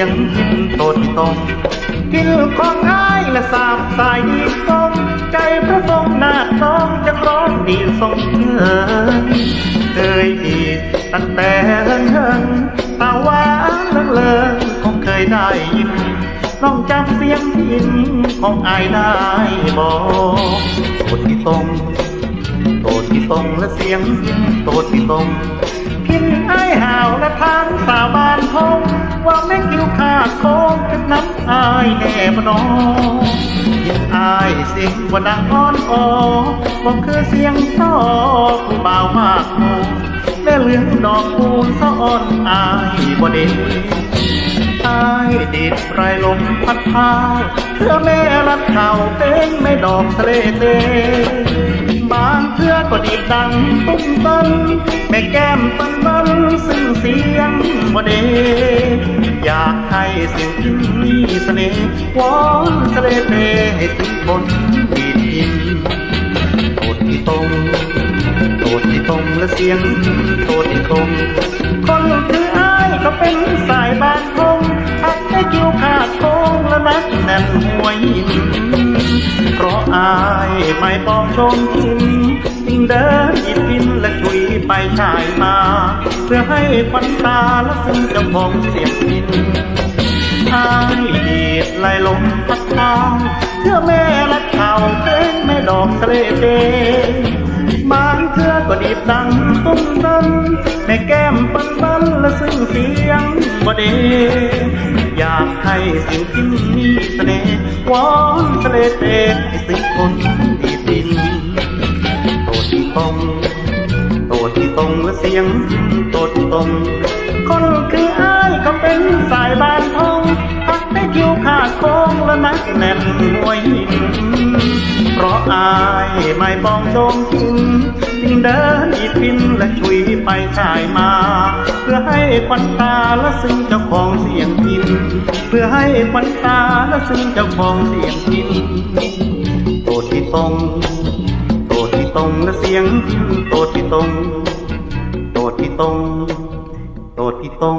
ยงยิ้มโตดที่ตรงกินของอ้ายและสาบสายดีทรงใจพระทรงนาคน้องจะร้องดีทรงเชิญเคยดีตั้งแต่เฮิงเฮิงตาหวานเลิงเลิงคงเคยได้ยินน้องจำเสียงพินของอายได้บอกโตดที่ตรงโตดที่ตรงและเสียงพินโตดที่ตรง ไอ้ห่าวและทางสาวบ้านพงว่าแม่กิ้วขาดโค้งจะน้ำอายแน่บนองยินอายเสียงว่าดังอ่อนออบอกคือเสียงซอผู้บ่าวมากโมแม่เหลืองดอกคูณซ้อนอายบ่เด่นใต้ดินไรลมพัดพาเพื่อแม่รัดเข่าเป็นแม่ดอกทะเลเตบางเพื่อก็ดีดังตุ้มตันแม่แก้มปัน เสียงบเดอยากให้สิ่งที่มีเสน่ห์วอนทะเลเตให้ถึงบนดินโตดที่ตรงโตดที่ตรงและเสียงโตดที่ตรงคนคืออ้ายก็เป็นสายบานคงอักได้กิ้วขาดโค้งและนักแน่นหัวหินเพราะอายไม่ปองชมทินยิ่งเดินหยิบกินและคุยไปชายมา พื่อให้ควันตาและซึ่งจ้าของเสียงพินอายดีดไหลลมพัดพาเพื่อแม่รักเขาเป็นแม่ดอกทะเลเตบางเทื่อก็ดีดดังตุ้มตันแม่แก้มปันปันและซึ่งเสียงบ่เดอยากให้สิ่งที่มีเสน่ห์วอนทะเลเตให้สิ่งคน สียงตที่ตรงคนคืออ้ายก็เป็นสายบานทองพักได้คิวขาดโค้งและนักแน่นหัวหินเพราะอายไม่ปองโจมกินยิ่งเดินอีพินและชุยไปชายมา เพื่อให้ควันตาและซึ่งเจ้าของเสียงพินเพื่อให้ควันตาและซึ่งเจ้าของเสียงพินโตที่ตรงโตที่ตรงและเสียงพินโตที่ตรง โตที่ตรงโตที่ตรง